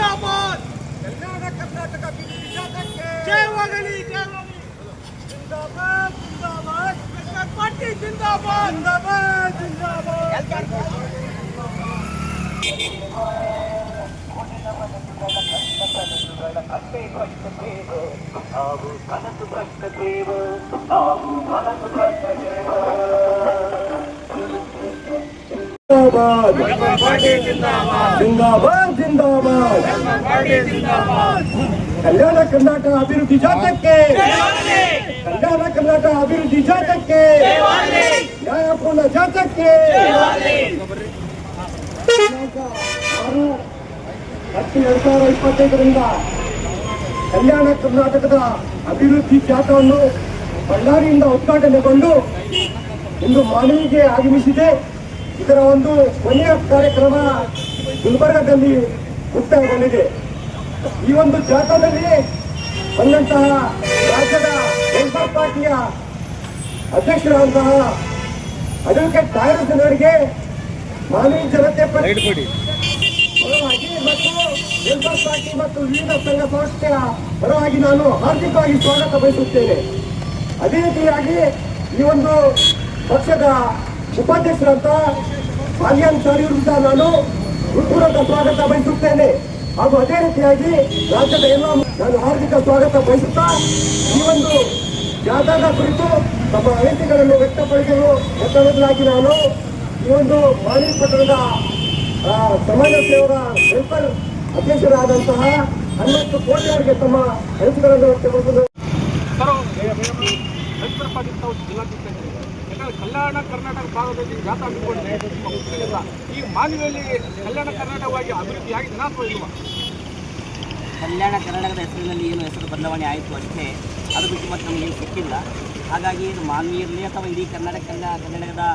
ಜಿಂದಾಬಾದ್ ಕಲ್ಯಾಣ ಕರ್ನಾಟಕ ಅಭಿವೃದ್ಧಿ ಜಾಥಾಕ್ಕೆ ಜಯವಾಗಲಿ ಜಯವಾಗಲಿ ಜಿಂದಾಬಾದ್ ಜಿಂದಾಬಾದ್ ಕಾಂಗ್ರೆಸ್ ಪಾರ್ಟಿ ಜಿಂದಾಬಾದ್ ಜಿಂದಾಬಾದ್ ಜಿಂದಾಬಾದ್ ಜಿಂದಾಬಾದ್. ಜಿಂದಾಬಾದ್ ಕಲ್ಯಾಣ ಕರ್ನಾಟಕ ಅಭಿವೃದ್ಧಿ ಜಾತಕ್ಕೆ ಕಲ್ಯಾಣ ಕರ್ನಾಟಕ ಅಭಿವೃದ್ಧಿ ಜಾತಕ್ಕೆ ನ್ಯಾಯಪೂರ್ಣ ಜಾತಕ್ಕೆ ಆರು, ಹತ್ತು, ಎರಡ್ ಸಾವಿರದ ಇಪ್ಪತ್ತೈದರಿಂದ ಕಲ್ಯಾಣ ಕರ್ನಾಟಕದ ಅಭಿವೃದ್ಧಿ ಜಾಥವನ್ನು ಬಳ್ಳಾರಿಯಿಂದ ಉದ್ಘಾಟನೆಗೊಂಡು ಇಂದು ಮಾನವಿಗೆ ಆಗಮಿಸಿದೆ. ಇದರ ಒಂದು ಕೊನೆಯ ಕಾರ್ಯಕ್ರಮ ಗುಲ್ಬರ್ಗದಲ್ಲಿ ಮುಕ್ತಾಯಗೊಂಡಿದೆ ಈ ಒಂದು ಜಾಥಾದಲ್ಲಿ ಬಂದಂತಹ ರಾಜ್ಯದ ಲೇಬರ್ ಪಾರ್ಟಿಯ ಅಧ್ಯಕ್ಷರಾದಂತಹ ಅಡ್ವೊಕೇಟ್ ಅವರಿಗೆ ಮಾನವೀಯ ಜನತೆ ಪರ- ಪರವಾಗಿ ಮತ್ತು ಲೇಬರ್ ಪಾರ್ಟಿ ಮತ್ತು ವಿವಿಧ ಸಂಘ ಸಂಸ್ಥೆಯ ಪರವಾಗಿ ನಾನು ಹಾರ್ದಿಕವಾಗಿ ಸ್ವಾಗತ ಬಯಸುತ್ತೇನೆ. ಅದೇ ರೀತಿಯಾಗಿ ಈ ಒಂದು ಪಕ್ಷದ ಉಪಾಧ್ಯಕ್ಷರಂತ ಮಾಲ್ಯಾನ್ ಚಾರಿಯವರು ಸಹ ನಾನು ಹೃತ್ಪೂರ್ವಕ ಸ್ವಾಗತ ಬಯಸುತ್ತೇನೆ. ಹಾಗೂ ಅದೇ ರೀತಿಯಾಗಿ ರಾಜ್ಯದ ಎಲ್ಲ ನಾನು ಹಾರ್ದಿಕ ಸ್ವಾಗತ ಬಯಸುತ್ತಾ, ಈ ಒಂದು ಜಾಥಾದ ಕುರಿತು ತಮ್ಮ ಅನಿಸಿಕೆಗಳನ್ನು ವ್ಯಕ್ತಪಡಿಸಲು ಯತ್ನಬದ್ಧರಾಗಿ ನಾನು ಈ ಒಂದು ಮಾನವಿ ಪಟ್ಟಣದ ಸಮಾಜ ಸೇವರ ವೆಲ್ಫೇರ್ ಅಧ್ಯಕ್ಷರಾದಂತಹ ಹನ್ನೊಂದು ಕೋಟಿ ಅವರಿಗೆ ತಮ್ಮ ಅನಿಸಿಕೆಗಳನ್ನು ವ್ಯಕ್ತಪಡಿಸಲು ಯಾಕಂದ್ರೆ ಕಲ್ಯಾಣ ಕರ್ನಾಟಕ ಭಾಗದಲ್ಲಿ ಹಮ್ಮಿಕೊಂಡಿದೆ ನಿಮ್ಮ ಹುಟ್ಟಿನಿಂದ ಈ ಮಾನವಿಯಲ್ಲಿ ಕಲ್ಯಾಣ ಕರ್ನಾಟಕವಾಗಿ ಅಭಿವೃದ್ಧಿ ಆಗಿದೆ ಕಲ್ಯಾಣ ಕರ್ನಾಟಕದ ಹೆಸರಿನಲ್ಲಿ ಏನು ಹೆಸರು ಬದಲಾವಣೆ ಆಯಿತು ಅಷ್ಟೇ, ಅದು ಬಿಟ್ಟು ಮತ್ತೆ ನಮಗೇನು ಸಿಕ್ಕಿಲ್ಲ. ಹಾಗಾಗಿ ಇದು ಮಾನ್ವಿ ಇರಲಿ ಅಥವಾ ಇಡೀ ಕರ್ನಾಟಕ ಕನ್ನಡದ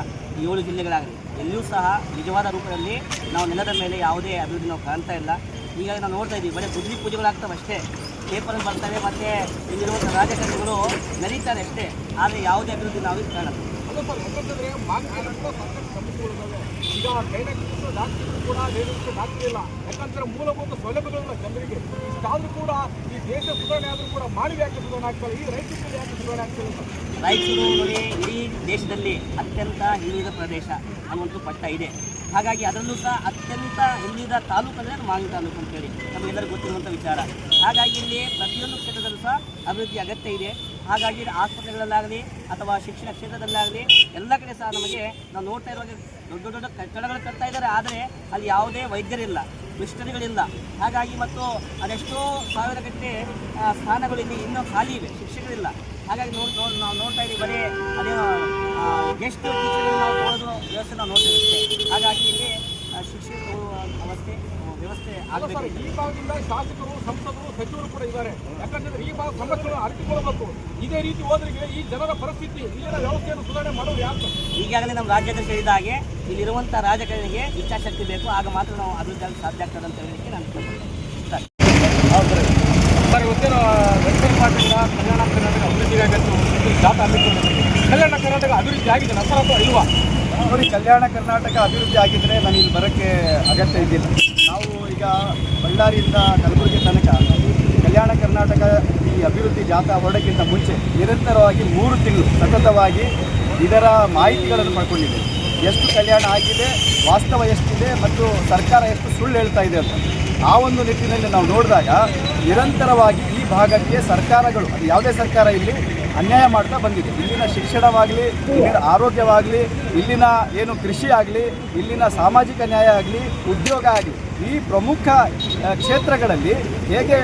ಏಳು ಜಿಲ್ಲೆಗಳಾಗಲಿ, ಎಲ್ಲಿಯೂ ಸಹ ನಿಜವಾದ ರೂಪದಲ್ಲಿ ನಾವು ನೆಲದ ಮೇಲೆ ಯಾವುದೇ ಅಭಿವೃದ್ಧಿ ನಾವು ಕಾಣ್ತಾ ಇಲ್ಲ. ಹೀಗಾಗಿ ನಾವು ನೋಡ್ತಾ ಇದ್ದೀವಿ, ಬರೀ ಬುದ್ಧಿ ಪೂಜೆಗಳಾಗ್ತವೆ ಅಷ್ಟೇ ಪೇಪರಲ್ಲಿ ಬರ್ತವೆ ಮತ್ತು ಇಲ್ಲಿರುವಂಥ ರಾಜಕಾರಣಿಗಳು ನಡೀತಾರೆ ಅಷ್ಟೇ. ಆದರೆ ಯಾವುದೇ ಅಭಿವೃದ್ಧಿ ನಾವು ಸಮಸ್ಯೆಗಳಿದ್ದಾವೆ ಈಗ ಗೈನಕಿಸ್ಟ್ ಡಾಕ್ಟರ್ ಕೂಡ ಡಾಕ್ಟರ್ ಇಲ್ಲ. ಯಾಕಂದ್ರೆ ಮೂಲಭೂತ ಸೌಲಭ್ಯಗಳನ್ನ ಜನರಿಗೆ ಇಷ್ಟಾದ್ರೂ ಕೂಡ ಈ ದೇಶ ಸುಧಾರಣೆ ಆದರೂ ಕೂಡ ಮಾನವಿ ಯಾಕೆ ಸುಧಾರಣೆ ಆಗ್ತದೆ ಈ ರೈತರಿಗೆ ಯಾಕೆ ಸುಧಾರಣೆ ಆಗ್ತಿಲ್ಲ ರಾಯಚೂರು ನೋಡಿ ಇಡೀ ದೇಶದಲ್ಲಿ ಅತ್ಯಂತ ಹಿಂದುಳಿದ ಪ್ರದೇಶ ಅನ್ನುವಂಥ ಪಟ್ಟ ಇದೆ. ಹಾಗಾಗಿ ಅದರಲ್ಲೂ ಸಹ ಅತ್ಯಂತ ಹಿಂದುಳಿದ ತಾಲೂಕು ಅಂದರೆ ಮಾವಿನ ತಾಲೂಕು ಅಂತೇಳಿ ನಮಗೆಲ್ಲರಿಗೂ ಗೊತ್ತಿರುವಂಥ ವಿಚಾರ. ಹಾಗಾಗಿ ಇಲ್ಲಿ ಪ್ರತಿಯೊಂದು ಕ್ಷೇತ್ರದಲ್ಲೂ ಸಹ ಅಭಿವೃದ್ಧಿ ಅಗತ್ಯ ಇದೆ. ಹಾಗಾಗಿ ಆಸ್ಪತ್ರೆಗಳಲ್ಲಾಗಲಿ ಅಥವಾ ಶಿಕ್ಷಣ ಕ್ಷೇತ್ರದಲ್ಲಾಗಲಿ ಎಲ್ಲ ಕಡೆ ಸಹ ನಮಗೆ ನಾವು ನೋಡ್ತಾ ಇರುವಾಗ ದೊಡ್ಡ ದೊಡ್ಡ ಕಟ್ಟಡಗಳು ಕಟ್ತಾ ಇದ್ದಾರೆ. ಆದರೆ ಅಲ್ಲಿ ಯಾವುದೇ ವೈದ್ಯರಿಲ್ಲ, ಮಿಷನರಿಗಳಿಲ್ಲ. ಹಾಗಾಗಿ ಮತ್ತು ಅದೆಷ್ಟೋ ಸಾವಿರ ಗಂಟೆ ಸ್ಥಾನಗಳು ಇಲ್ಲಿ ಇನ್ನೂ ಖಾಲಿ ಇವೆ, ಶಿಕ್ಷಕರಿಲ್ಲ. ಹಾಗಾಗಿ ನೋಡಿ ನಾವು ನೋಡ್ತಾ ಇದ್ದೀವಿ, ಬರೀ ಅದೇನೋ ಗೆಸ್ಟ್ ಟೀಚರ್ಗಳು ನಾವು ತಗೊಳ್ಳೋದು ವ್ಯವಸ್ಥೆ ನಾವು ನೋಡ್ತೇವೆ ಅಷ್ಟೇ ಹಾಗಾಗಿ ಇಲ್ಲಿ ಶಿಕ್ಷಕರು ವ್ಯವಸ್ಥೆ ವ್ಯವಸ್ಥೆ ಆಗಬೇಕು ಈ ಭಾಗದಿಂದ ಶಾಸಕರು ಸಂಸದರು ಸಚಿವರು ಕೂಡ ಇದ್ದಾರೆ. ಯಾಕಂತಂದ್ರೆ ಈ ಭಾಗ ಸಮಸ್ಯೆಗಳು ಅರಿತುಕೊಳ್ಬೇಕು. ಇದೇ ರೀತಿ ಹೋದ್ರಿಗೆ ಈ ಜನರ ಪರಿಸ್ಥಿತಿ ಇಲ್ಲಿನ ವ್ಯವಸ್ಥೆಯನ್ನು ಸುಧಾರಣೆ ಮಾಡೋದು ಯಾರು ಈಗಾಗಲೇ ನಮ್ಮ ರಾಜ್ಯದ ಹೇಳಿದ ಹಾಗೆ ಇಲ್ಲಿರುವಂಥ ರಾಜಕಾರಣಿಗೆ ಇಚ್ಛಾಶಕ್ತಿ ಬೇಕು. ಆಗ ಮಾತ್ರ ನಾವು ಅಭಿವೃದ್ಧಿ ಆಗಲು ಸಾಧ್ಯ ಆಗ್ತದೆ ಅಂತ ಹೇಳಲಿಕ್ಕೆ ನಾನು ಕೇಳ್ತೇನೆ ಹೌದು ಸರ್ ಇವತ್ತೇನು ಪಾರ್ಟಿಯಿಂದ ಕಲ್ಯಾಣ ಕರ್ನಾಟಕ ಅಭಿವೃದ್ಧಿಗಾಗತ್ತು ಜಾಥಾ ಹಮ್ಮಿಕೊಂಡಿದ್ದೀವಿ ಕಲ್ಯಾಣ ಕರ್ನಾಟಕ ಅಭಿವೃದ್ಧಿ ಆಗಿದೆ ನಂತರ ಇಲ್ವಾ? ಕಲ್ಯಾಣ ಕರ್ನಾಟಕ ಅಭಿವೃದ್ಧಿ ಆಗಿದ್ರೆ ನಾನು ಇಲ್ಲಿ ಬರೋಕ್ಕೆ ಅಗತ್ಯ ಇದ್ದಿಲ್ಲ. ನಾವು ಈಗ ಬಳ್ಳಾರಿಯಿಂದ ಕಲಬುರಗಿ ತನಕ ಕಲ್ಯಾಣ ಕರ್ನಾಟಕ ಈ ಅಭಿವೃದ್ಧಿ ಜಾಥಾ ಹೊರಡಕ್ಕಿಂತ ಮುಂಚೆ ನಿರಂತರವಾಗಿ ಮೂರು ತಿಂಗಳು ಸತತವಾಗಿ ಇದರ ಮಾಹಿತಿಗಳನ್ನು ಪಡ್ಕೊಂಡಿದೆ ಎಷ್ಟು ಕಲ್ಯಾಣ ಆಗಿದೆ, ವಾಸ್ತವ ಎಷ್ಟಿದೆ ಮತ್ತು ಸರ್ಕಾರ ಎಷ್ಟು ಸುಳ್ಳು ಹೇಳ್ತಾ ಇದೆ ಅಂತ. ಆ ಒಂದು ನಿಟ್ಟಿನಲ್ಲಿ ನಾವು ನೋಡಿದಾಗ ನಿರಂತರವಾಗಿ ಈ ಭಾಗಕ್ಕೆ ಸರ್ಕಾರಗಳು, ಅದು ಯಾವುದೇ ಸರ್ಕಾರ ಇಲ್ಲಿ ಅನ್ಯಾಯ ಮಾಡ್ತಾ ಬಂದಿದೆ. ಇಲ್ಲಿನ ಶಿಕ್ಷಣವಾಗಲಿ, ಇಲ್ಲಿನ ಆರೋಗ್ಯವಾಗಲಿ, ಇಲ್ಲಿನ ಏನು ಕೃಷಿ ಆಗಲಿ, ಇಲ್ಲಿನ ಸಾಮಾಜಿಕ ನ್ಯಾಯ ಆಗಲಿ, ಉದ್ಯೋಗ ಆಗಲಿ, ಈ ಪ್ರಮುಖ ಕ್ಷೇತ್ರಗಳಲ್ಲಿ ಹೇಗೆ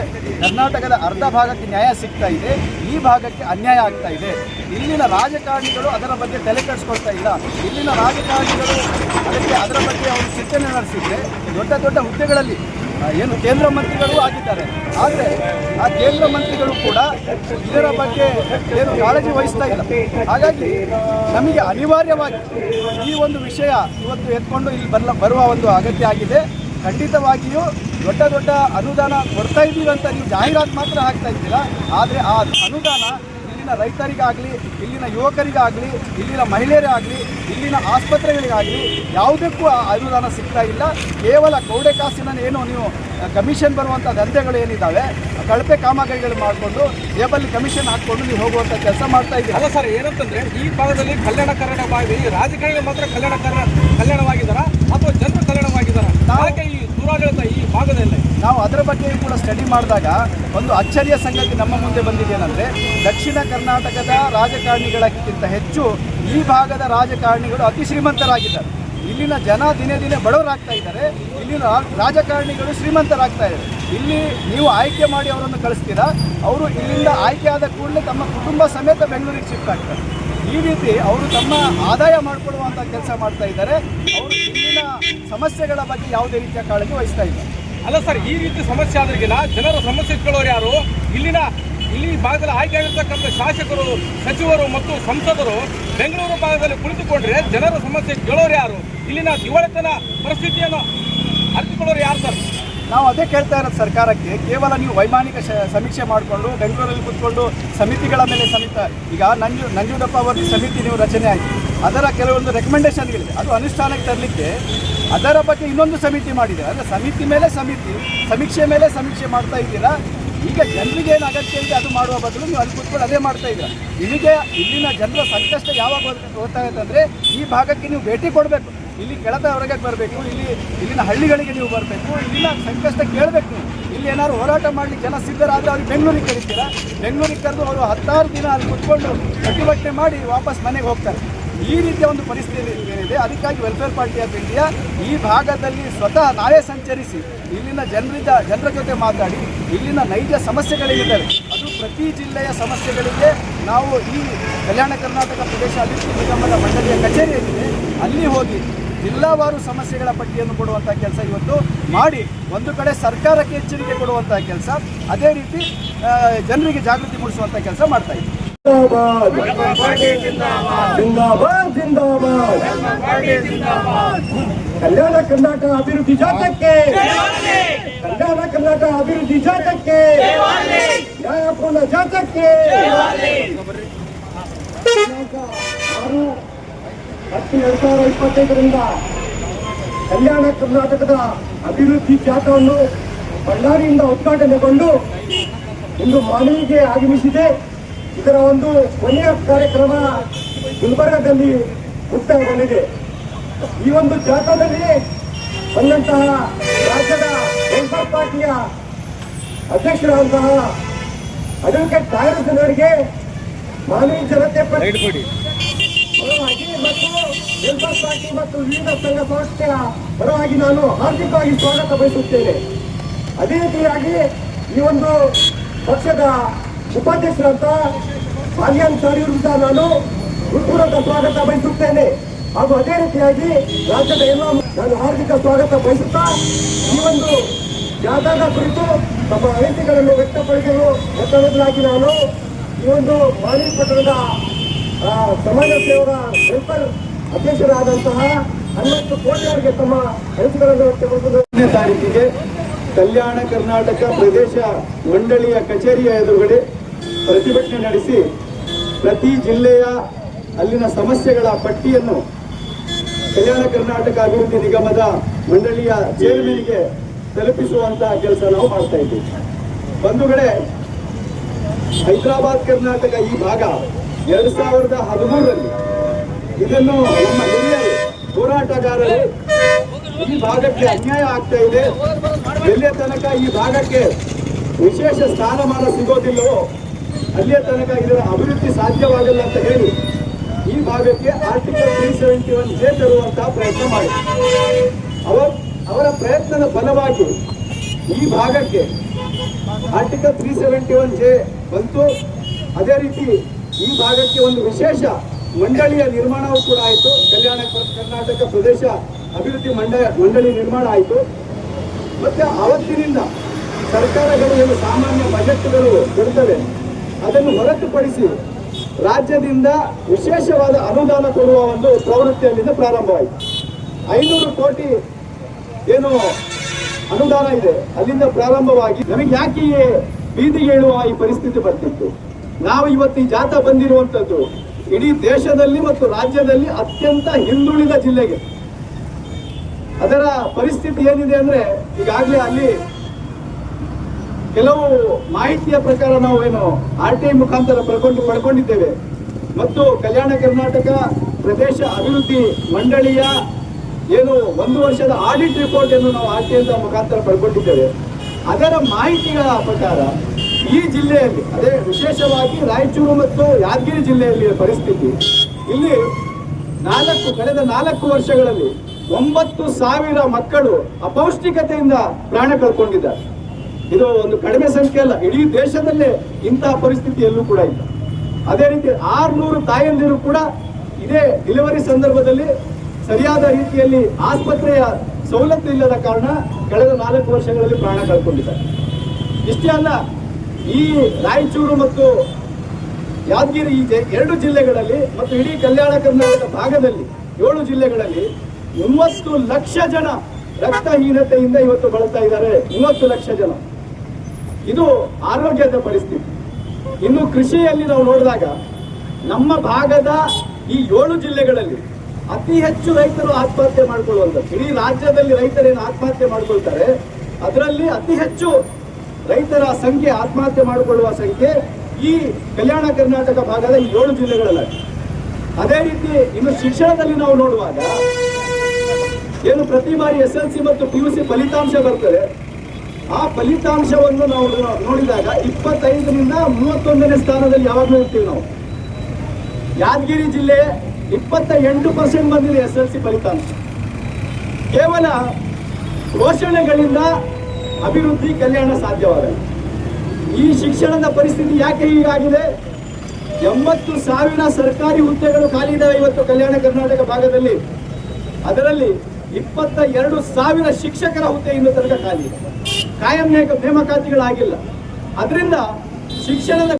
ಕರ್ನಾಟಕದ ಅರ್ಧ ಭಾಗಕ್ಕೆ ನ್ಯಾಯ ಸಿಗ್ತಾ ಇದೆ, ಈ ಭಾಗಕ್ಕೆ ಅನ್ಯಾಯ ಆಗ್ತಾ ಇದೆ. ಇಲ್ಲಿನ ರಾಜಕಾರಣಿಗಳು ಅದರ ಬಗ್ಗೆ ತಲೆ ಕೆಡಿಸ್ಕೊಳ್ತಾ ಇಲ್ಲ. ಇಲ್ಲಿನ ರಾಜಕಾರಣಿಗಳು ಅದಕ್ಕೆ, ಅದರ ಬಗ್ಗೆ ಅವರು ಚಿಂತನೆ ನಡೆಸಿದ್ರೆ ದೊಡ್ಡ ದೊಡ್ಡ ಹುದ್ದೆಗಳಲ್ಲಿ ಏನು ಕೇಂದ್ರ ಮಂತ್ರಿಗಳು ಆಗಿದ್ದಾರೆ. ಆದರೆ ಆ ಕೇಂದ್ರ ಮಂತ್ರಿಗಳು ಕೂಡ ಇದರ ಬಗ್ಗೆ ಏನು ಕಾಳಜಿ ವಹಿಸ್ತಾ ಇಲ್ಲ. ಹಾಗಾಗಿ ನಮಗೆ ಅನಿವಾರ್ಯವಾಗಿ ಈ ಒಂದು ವಿಷಯ ಇವತ್ತು ಎತ್ಕೊಂಡು ಇಲ್ಲಿ ಬರಲ, ಬರುವ ಒಂದು ಅಗತ್ಯ ಆಗಿದೆ. ಖಂಡಿತವಾಗಿಯೂ ದೊಡ್ಡ ದೊಡ್ಡ ಅನುದಾನ ಕೊಡ್ತಾ ಇದ್ದೀವಿ ಅಂತ ನೀವು ಜಾಹೀರಾತು ಮಾತ್ರ ಹಾಕ್ತಾ ಇದ್ದೀರಾ. ಆದರೆ ಆ ಅನುದಾನ ಇಲ್ಲಿನ ರೈತರಿಗಾಗಲಿ ಇಲ್ಲಿನ ಯುವಕರಿಗಾಗಲಿ ಇಲ್ಲಿನ ಮಹಿಳೆಯರಾಗಲಿ ಇಲ್ಲಿನ ಆಸ್ಪತ್ರೆಗಳಿಗಾಗಲಿ ಯಾವುದಕ್ಕೂ ಅನುದಾನ ಸಿಗ್ತಾ ಇಲ್ಲ. ಕೇವಲ ಕೌಡೆ ಕಾಸಿನ ಏನು ನೀವು ಕಮಿಷನ್ ಬರುವಂಥ ದಂಧೆಗಳು ಏನಿದ್ದಾವೆ ಕಳಪೆ ಕಾಮಗಾರಿಗಳು ಮಾಡಿಕೊಂಡು ಜೇಬಲ್ಲಿ ಕಮಿಷನ್ ಹಾಕ್ಕೊಂಡು ನೀವು ಹೋಗುವಂಥ ಕೆಲಸ ಮಾಡ್ತಾ ಇದ್ದೀವಿ ಅಲ್ಲ ಸರ್ ಏನಂತಂದರೆ ಈ ಭಾಗದಲ್ಲಿ ಕಲ್ಯಾಣ ಕನ್ನಡವಾಗಿ ರಾಜಕಾರಣಿಗಳು ಮಾತ್ರ ಕಲ್ಯಾಣ ಕರ್ನಾ ಕಲ್ಯಾಣವಾಗಿದ್ದಾರಾ ಅಥವಾ ಜನರು ಕಲ್ಯಾಣವಾಗಿದ್ದಾರಾ? ಯಾಕೆ ಈ ದುರಾಡಳಿತ ಈ ಭಾಗದಲ್ಲಿ? ನಾವು ಅದರ ಬಗ್ಗೆಯೂ ಕೂಡ ಸ್ಟಡಿ ಮಾಡಿದಾಗ ಒಂದು ಅಚ್ಚರಿಯ ಸಂಗತಿ ನಮ್ಮ ಮುಂದೆ ಬಂದಿದ್ದೇನೆಂದರೆ ದಕ್ಷಿಣ ಕರ್ನಾಟಕದ ರಾಜಕಾರಣಿಗಳಕ್ಕಿಂತ ಹೆಚ್ಚು ಈ ಭಾಗದ ರಾಜಕಾರಣಿಗಳು ಅತಿ ಶ್ರೀಮಂತರಾಗಿದ್ದಾರೆ. ಇಲ್ಲಿನ ಜನ ದಿನೇ ದಿನೇ ಬಡವರಾಗ್ತಾ ಇದ್ದಾರೆ. ಇಲ್ಲಿನ ರಾಜಕಾರಣಿಗಳು ಶ್ರೀಮಂತರಾಗ್ತಾ ಇದ್ದಾರೆ. ಇಲ್ಲಿ ನೀವು ಆಯ್ಕೆ ಮಾಡಿ ಅವರನ್ನು ಕಳಿಸ್ತೀರಾ? ಅವರು ಇಲ್ಲಿಂದ ಆಯ್ಕೆ ಆದ ಕೂಡಲೇ ತಮ್ಮ ಕುಟುಂಬ ಸಮೇತ ಬೆಂಗಳೂರಿಗೆ ಶಿಫ್ಟ್ ಆಗ್ತಾರೆ. ಈ ರೀತಿ ಅವರು ತಮ್ಮ ಆದಾಯ ಮಾಡಿಕೊಡುವಂಥ ಕೆಲಸ ಮಾಡ್ತಾ ಇದ್ದಾರೆ. ಅವರು ಇಲ್ಲಿನ ಸಮಸ್ಯೆಗಳ ಬಗ್ಗೆ ಯಾವುದೇ ರೀತಿಯ ಕಾಳಜಿ ವಹಿಸ್ತಾ ಇಲ್ಲ. ಅಲ್ಲ ಸರ್, ಈ ರೀತಿ ಸಮಸ್ಯೆ ಆದ್ರಿಗಿನ ಜನರ ಸಮಸ್ಯೆ ಇಟ್ಕೊಳ್ಳೋರು ಯಾರು? ಇಲ್ಲಿನ, ಇಲ್ಲಿ ಭಾಗದಲ್ಲಿ ಆಯ್ಕೆ ಆಗಿರ್ತಕ್ಕಂಥ ಶಾಸಕರು, ಸಚಿವರು ಮತ್ತು ಸಂಸದರು ಬೆಂಗಳೂರು ಭಾಗದಲ್ಲಿ ಕುಳಿತುಕೊಂಡ್ರೆ ಜನರ ಸಮಸ್ಯೆ ಕೇಳೋರು ಯಾರು? ಇಲ್ಲಿನ ದಿವಾಳಿತನ ಪರಿಸ್ಥಿತಿಯನ್ನು ಅರಿತುಕೊಳ್ಳೋರು ಯಾರು ಸರ್? ನಾವು ಅದೇ ಕೇಳ್ತಾ ಇರೋದು ಸರ್ಕಾರಕ್ಕೆ. ಕೇವಲ ನೀವು ವೈಮಾನಿಕ ಸಮೀಕ್ಷೆ ಮಾಡಿಕೊಂಡು, ಬೆಂಗಳೂರಲ್ಲಿ ಕೂತ್ಕೊಂಡು ಸಮಿತಿಗಳ ಮೇಲೆ ಸಮಿತ, ಈಗ ನಂಜು, ನಂಜುಂಡಪ್ಪ ಅವರ ಸಮಿತಿ ನೀವು ರಚನೆ ಆಯಿತು. ಅದರ ಕೆಲವೊಂದು ರೆಕಮೆಂಡೇಶನ್ಗಳಿದೆ ಅದು ಅನುಷ್ಠಾನಕ್ಕೆ ತರಲಿಕ್ಕೆ ಅದರ ಬಗ್ಗೆ ಇನ್ನೊಂದು ಸಮಿತಿ ಮಾಡಿದೆ. ಅಂದರೆ ಸಮಿತಿ ಮೇಲೆ ಸಮಿತಿ, ಸಮೀಕ್ಷೆ ಮೇಲೆ ಸಮೀಕ್ಷೆ ಮಾಡ್ತಾ ಇದ್ದೀರಾ? ಈಗ ಜನರಿಗೆ ಏನು ಅಗತ್ಯ ಇದೆ ಅದು ಮಾಡುವ ಬದಲು ನೀವು ಅಲ್ಲಿ ಕೂತ್ಕೊಂಡು ಅದೇ ಮಾಡ್ತಾ ಇದ್ದೀರಾ? ಇಲ್ಲಿಗೆ ಇಲ್ಲಿನ ಜನರ ಸಂಕಷ್ಟ ಯಾವಾಗ ಗೊತ್ತಾಗುತ್ತೆ ಅಂದರೆ ಈ ಭಾಗಕ್ಕೆ ನೀವು ಭೇಟಿ ಕೊಡಬೇಕು. ಇಲ್ಲಿ ಕೆಳದ ಹೊರಗೆ ಬರಬೇಕು, ಇಲ್ಲಿ ಇಲ್ಲಿನ ಹಳ್ಳಿಗಳಿಗೆ ನೀವು ಬರಬೇಕು, ಇಲ್ಲಿನ ಸಂಕಷ್ಟ ಕೇಳಬೇಕು. ನೀವು ಇಲ್ಲಿ ಏನಾದ್ರು ಹೋರಾಟ ಮಾಡ್ಲಿಕ್ಕೆ ಜನ ಸಿದ್ಧರಾದರೆ ಅವ್ರಿಗೆ ಬೆಂಗಳೂರಿಗೆ ಕರೀತೀರಾ? ಬೆಂಗಳೂರಿಗೆ ಕರೆದು ಅವರು ಹತ್ತಾರು ದಿನ ಅಲ್ಲಿ ಕುತ್ಕೊಂಡು ಪ್ರತಿಭಟನೆ ಮಾಡಿ ವಾಪಸ್ ಮನೆಗೆ ಹೋಗ್ತಾರೆ. ಈ ರೀತಿಯ ಒಂದು ಪರಿಸ್ಥಿತಿ ಏನಿದೆ, ಅದಕ್ಕಾಗಿ ವೆಲ್ಫೇರ್ ಪಾರ್ಟಿ ಆಫ್ ಇಂಡಿಯಾ ಈ ಭಾಗದಲ್ಲಿ ಸ್ವತಃ ನಾವೇ ಸಂಚರಿಸಿ, ಇಲ್ಲಿನ ಜನರಿಂದ ಜನರ ಜೊತೆ ಮಾತಾಡಿ, ಇಲ್ಲಿನ ನೈಜ ಸಮಸ್ಯೆಗಳೇನಿದ್ದಾವೆ ಅದು ಪ್ರತಿ ಜಿಲ್ಲೆಯ ಸಮಸ್ಯೆಗಳಿಗೆ ನಾವು ಈ ಕಲ್ಯಾಣ ಕರ್ನಾಟಕ ಪ್ರದೇಶ ಅಭಿವೃದ್ಧಿ ನಿಗಮದ ಮಂಡಳಿಯ ಕಚೇರಿ ಏನಿದೆ ಅಲ್ಲಿ ಹೋಗಿ ಜಿಲ್ಲಾವಾರು ಸಮಸ್ಯೆಗಳ ಪಟ್ಟಿಯನ್ನು ಕೊಡುವಂಥ ಕೆಲಸ ಇವತ್ತು ಮಾಡಿ, ಒಂದು ಕಡೆ ಸರ್ಕಾರಕ್ಕೆ ಎಚ್ಚರಿಕೆ ಕೊಡುವಂಥ ಕೆಲಸ, ಅದೇ ರೀತಿ ಜನರಿಗೆ ಜಾಗೃತಿ ಮೂಡಿಸುವಂಥ ಕೆಲಸ ಮಾಡ್ತಾ ಇದ್ದೀವಿ. ಜಿಂದಾಬಾದ್. ಜಿಂದಾಬಾದ್. ಕಲ್ಯಾಣ ಕರ್ನಾಟಕ ಅಭಿವೃದ್ಧಿ ಜಾತಕ್ಕೆ ಕಲ್ಯಾಣ ಕರ್ನಾಟಕ ಅಭಿವೃದ್ಧಿ ಜಾತಕ್ಕೆ ನ್ಯಾಯಪೂರ್ಣ ಜಾತಕ್ಕೆ ಆರು ಹತ್ತು ಎರಡ್ ಸಾವಿರದ ಇಪ್ಪತ್ತೈದರಿಂದ ಕಲ್ಯಾಣ ಕರ್ನಾಟಕದ ಅಭಿವೃದ್ಧಿ ಜಾಥವನ್ನು ಬಳ್ಳಾರಿಯಿಂದ ಉದ್ಘಾಟನೆಗೊಂಡು ಇಂದು ಮಾನವಿಗೆ ಆಗಮಿಸಿದೆ. ಇದರ ಒಂದು ಕೊನೆಯ ಕಾರ್ಯಕ್ರಮ ಗುಲ್ಬರ್ಗದಲ್ಲಿ ಮುಕ್ತಾಯಗೊಂಡಿದೆ ಈ ಒಂದು ಜಾಥಾದಲ್ಲಿ ಬಂದಂತಹ ರಾಜ್ಯದ ವೆಲ್ಫೇರ್ ಪಾರ್ಟಿಯ ಅಧ್ಯಕ್ಷರಾದಂತಹ ಅಡ್ವೊಕೇಟ್ ಕಾಂಗ್ರೆಸ್ನವರಿಗೆ ಮಾನವೀಯ ಜನತೆ ಪರ- ಪರವಾಗಿ ಮತ್ತು ವೆಲ್ಫೇರ್ ಪಾರ್ಟಿ ಮತ್ತು ವಿವಿಧ ಸಂಘ ಸಂಸ್ಥೆಯ ಪರವಾಗಿ ನಾನು ಹಾರ್ದಿಕವಾಗಿ ಸ್ವಾಗತ ಬಯಸುತ್ತೇನೆ. ಅದೇ ರೀತಿಯಾಗಿ ಈ ಒಂದು ಪಕ್ಷದ ಉಪಾಧ್ಯಕ್ಷರಂತ ಬಾಲ್ಯಾನ್ ಸರ್ ಸಹ ನಾನು ಹೃತ್ಪೂರ್ವಕ ಸ್ವಾಗತ ಬಯಸುತ್ತೇನೆ. ಹಾಗೂ ಅದೇ ರೀತಿಯಾಗಿ ರಾಜ್ಯದ ಎಲ್ಲ ನಾನು ಹಾರ್ದಿಕ ಸ್ವಾಗತ ಬಯಸುತ್ತಾ ಈ ಒಂದು ಜಾಥಾದ ಕುರಿತು ತಮ್ಮ ಅನಿಸಿಕೆಗಳನ್ನು ವ್ಯಕ್ತಪಡಿಸಲು ಯತ್ನಬದ್ಧರಾಗಿ ನಾನು ಈ ಒಂದು ಮಾನವಿ ಪಟ್ಟಣದ ಸಮಾಜ ಸೇವರ ಅಧ್ಯಕ್ಷರಾದಂತಹ ಹನ್ನೊಂದು ಕೋಟಿ ಅವರಿಗೆ ತಮ್ಮ ಅನಿಸಿಕೆಗಳನ್ನು ವ್ಯಕ್ತಪಡಿಸಲು ಹತ್ತನೇ ತಾರೀಕಿಗೆ ಕಲ್ಯಾಣ ಕರ್ನಾಟಕ ಪ್ರದೇಶ ಮಂಡಳಿಯ ಕಚೇರಿಯ ಎದುರುಗಡೆ ಪ್ರತಿಭಟನೆ ನಡೆಸಿ ಪ್ರತಿ ಜಿಲ್ಲೆಯ ಅಲ್ಲಿನ ಸಮಸ್ಯೆಗಳ ಪಟ್ಟಿಯನ್ನು ಕಲ್ಯಾಣ ಕರ್ನಾಟಕ ಅಭಿವೃದ್ಧಿ ನಿಗಮದ ಮಂಡಳಿಯ ಚೇರ್ಮನ್ಗೆ ತಲುಪಿಸುವಂತಹ ಕೆಲಸ ನಾವು ಮಾಡ್ತಾ ಇದ್ದೀವಿ. ಬಂಧುಗಳೇ, ಹೈದರಾಬಾದ್ ಕರ್ನಾಟಕ ಈ ಭಾಗ ಎರಡ್ ಸಾವಿರದ ಹದಿಮೂರರಲ್ಲಿ ಇದನ್ನು ನಮ್ಮ ಹಿರಿಯರು, ಹೋರಾಟಗಾರರು ಈ ಭಾಗಕ್ಕೆ ಅನ್ಯಾಯ ಆಗ್ತಾ ಇದೆ. ಎಲ್ಲಿಯ ತನಕ ಈ ಭಾಗಕ್ಕೆ ವಿಶೇಷ ಸ್ಥಾನಮಾನ ಸಿಗೋದಿಲ್ಲವೋ ಅಲ್ಲಿಯ ತನಕ ಇದರ ಅಭಿವೃದ್ಧಿ ಸಾಧ್ಯವಾಗಲ್ಲ ಅಂತ ಹೇಳಿ ಈ ಭಾಗಕ್ಕೆ article three seventy one J ತರುವಂತಹ ಪ್ರಯತ್ನ ಮಾಡಿ ಅವರ ಅವರ ಪ್ರಯತ್ನದ ಫಲವಾಗಿ ಈ ಭಾಗಕ್ಕೆ article three seventy one J ಬಂತು. ಅದೇ ರೀತಿ ಈ ಭಾಗಕ್ಕೆ ಒಂದು ವಿಶೇಷ ಮಂಡಳಿಯ ನಿರ್ಮಾಣವೂ ಕೂಡ ಆಯಿತು. ಕಲ್ಯಾಣ ಕರ್ನಾಟಕ ಪ್ರದೇಶ ಅಭಿವೃದ್ಧಿ ಮಂಡ, ಮಂಡಳಿ ನಿರ್ಮಾಣ ಆಯಿತು. ಮತ್ತೆ ಅವತ್ತಿನಿಂದ ಸರ್ಕಾರಗಳು ಏನು ಸಾಮಾನ್ಯ ಬಜೆಟ್ಗಳು ಕೊಡ್ತವೆ ಅದನ್ನು ಹೊರತುಪಡಿಸಿ ರಾಜ್ಯದಿಂದ ವಿಶೇಷವಾದ ಅನುದಾನ ಕೊಡುವ ಒಂದು ಪ್ರವೃತ್ತಿಯಲ್ಲಿಂದ ಪ್ರಾರಂಭವಾಯಿತು. ಐನೂರು ಕೋಟಿ ಏನು ಅನುದಾನ ಇದೆ. ಅಲ್ಲಿಂದ ಪ್ರಾರಂಭವಾಗಿ ನಮಗೆ ಯಾಕೆ ಬೀದಿ ಬೀದಿಗೆ ಇಳುವ ಈ ಪರಿಸ್ಥಿತಿ ಬರ್ತಿತ್ತು ನಾವು ಇವತ್ತು ಈ ಜಾಥಾ ಬಂದಿರುವಂಥದ್ದು ಇಡೀ ದೇಶದಲ್ಲಿ ಮತ್ತು ರಾಜ್ಯದಲ್ಲಿ ಅತ್ಯಂತ ಹಿಂದುಳಿದ ಜಿಲ್ಲೆಗೆ. ಅದರ ಪರಿಸ್ಥಿತಿ ಏನಿದೆ ಅಂದ್ರೆ ಈಗಾಗಲೇ ಅಲ್ಲಿ ಕೆಲವು ಮಾಹಿತಿಯ ಪ್ರಕಾರ ನಾವು ಏನು ಆರ್ ಟಿ ಐ ಮುಖಾಂತರ ಪಡ್ಕೊಂಡು ಪಡ್ಕೊಂಡಿದ್ದೇವೆ. ಮತ್ತು ಕಲ್ಯಾಣ ಕರ್ನಾಟಕ ಪ್ರದೇಶ ಅಭಿವೃದ್ಧಿ ಮಂಡಳಿಯ ಏನು ಒಂದು ವರ್ಷದ ಆಡಿಟ್ ರಿಪೋರ್ಟ್ ಅನ್ನು ನಾವು ಆರ್ ಟಿ ಐ ಮುಖಾಂತರ ಪಡ್ಕೊಂಡಿದ್ದೇವೆ. ಅದರ ಮಾಹಿತಿಗಳ ಪ್ರಕಾರ ಈ ಜಿಲ್ಲೆಯಲ್ಲಿ, ಅದೇ ವಿಶೇಷವಾಗಿ ರಾಯಚೂರು ಮತ್ತು ಯಾದಗಿರಿ ಜಿಲ್ಲೆಯಲ್ಲಿ ಪರಿಸ್ಥಿತಿ, ಇಲ್ಲಿ ನಾಲ್ಕು, ಕಳೆದ ನಾಲ್ಕು ವರ್ಷಗಳಲ್ಲಿ ಒಂಬತ್ತು ಸಾವಿರ ಮಕ್ಕಳು ಅಪೌಷ್ಟಿಕತೆಯಿಂದ ಪ್ರಾಣ ಕಳ್ಕೊಂಡಿದ್ದಾರೆ. ಇದು ಒಂದು ಕಡಿಮೆ ಸಂಖ್ಯೆ ಅಲ್ಲ, ಇಡೀ ದೇಶದಲ್ಲೇ ಇಂತಹ ಪರಿಸ್ಥಿತಿ ಎಲ್ಲೂ ಕೂಡ ಇಲ್ಲ. ಅದೇ ರೀತಿ ಆರ್ನೂರು ತಾಯಂದಿರು ಕೂಡ ಇದೇ ಡೆಲಿವರಿ ಸಂದರ್ಭದಲ್ಲಿ ಸರಿಯಾದ ರೀತಿಯಲ್ಲಿ ಆಸ್ಪತ್ರೆಯ ಸವಲತ್ತು ಇಲ್ಲದ ಕಾರಣ ಕಳೆದ ನಾಲ್ಕು ವರ್ಷಗಳಲ್ಲಿ ಪ್ರಾಣ ಕಳ್ಕೊಂಡಿದ್ದಾರೆ. ಇಷ್ಟೇ ಅಲ್ಲ, ಈ ರಾಯಚೂರು ಮತ್ತು ಯಾದಗಿರಿ ಈ ಎರಡು ಜಿಲ್ಲೆಗಳಲ್ಲಿ ಮತ್ತು ಇಡೀ ಕಲ್ಯಾಣ ಕರ್ನಾಟಕ ಭಾಗದಲ್ಲಿ ಏಳು ಜಿಲ್ಲೆಗಳಲ್ಲಿ ಮೂವತ್ತು ಲಕ್ಷ ಜನ ರಕ್ತಹೀನತೆಯಿಂದ ಇವತ್ತು ಬಳಲ್ತಾ ಇದ್ದಾರೆ. ಮೂವತ್ತು ಲಕ್ಷ ಜನ. ಇದು ಆರೋಗ್ಯದ ಪರಿಸ್ಥಿತಿ. ಇನ್ನು ಕೃಷಿಯಲ್ಲಿ ನಾವು ನೋಡಿದಾಗ ನಮ್ಮ ಭಾಗದ ಈ ಏಳು ಜಿಲ್ಲೆಗಳಲ್ಲಿ ಅತಿ ಹೆಚ್ಚು ರೈತರು ಆತ್ಮಹತ್ಯೆ ಮಾಡಿಕೊಳ್ಳುವಂಥದ್ದು. ಇಡೀ ರಾಜ್ಯದಲ್ಲಿ ರೈತರೇನು ಆತ್ಮಹತ್ಯೆ ಮಾಡಿಕೊಳ್ತಾರೆ? ಅದರಲ್ಲಿ ಅತಿ ಹೆಚ್ಚು ರೈತರ ಸಂಖ್ಯೆ ಆತ್ಮಹತ್ಯೆ ಮಾಡಿಕೊಳ್ಳುವ ಸಂಖ್ಯೆ ಈ ಕಲ್ಯಾಣ ಕರ್ನಾಟಕ ಭಾಗದ ಈ ಏಳು ಜಿಲ್ಲೆಗಳಲ್ಲಿ. ಅದೇ ರೀತಿ ಇನ್ನು ಶಿಕ್ಷಣದಲ್ಲಿ ನಾವು ನೋಡುವಾಗ ಏನು ಪ್ರತಿ ಬಾರಿ ಎಸ್ ಎಲ್ ಸಿ ಮತ್ತು ಪಿ ಯು ಸಿ ಫಲಿತಾಂಶ ಬರ್ತದೆ. ಆ ಫಲಿತಾಂಶವನ್ನು ನಾವು ನೋಡಿದಾಗ ಇಪ್ಪತ್ತೈದರಿಂದ ಮೂವತ್ತೊಂದನೇ ಸ್ಥಾನದಲ್ಲಿ ಯಾವಾಗಲೂ ಇರ್ತೀವಿ ನಾವು. ಯಾದಗಿರಿ ಜಿಲ್ಲೆ ಇಪ್ಪತ್ತ ಎಂಟು ಪರ್ಸೆಂಟ್ ಬಂದಿದೆ ಎಸ್ ಎಲ್ ಸಿ ಫಲಿತಾಂಶ. ಕೇವಲ ಘೋಷಣೆಗಳಿಂದ ಅಭಿವೃದ್ಧಿ, ಕಲ್ಯಾಣ ಸಾಧ್ಯವಾಗಲ್ಲ. ಈ ಶಿಕ್ಷಣದ ಪರಿಸ್ಥಿತಿ ಯಾಕೆ ಹೀಗಾಗಿದೆ? ಎಂಬತ್ತು ಸಾವಿರ ಸರ್ಕಾರಿ ಹುದ್ದೆಗಳು ಖಾಲಿ ಇದ್ದಾವೆ ಇವತ್ತು ಕಲ್ಯಾಣ ಕರ್ನಾಟಕ ಭಾಗದಲ್ಲಿ. ಅದರಲ್ಲಿ ಇಪ್ಪತ್ತ ಎರಡು ಸಾವಿರ ಶಿಕ್ಷಕರ ಹುದ್ದೆ ಇನ್ನೂ ತನಕ ಖಾಲಿ ಇದೆ. ಕಾಯಂ ನೇಮ- ನೇಮಕಾತಿಗಳಾಗಿಲ್ಲ ಅದರಿಂದ ಶಿಕ್ಷಣದ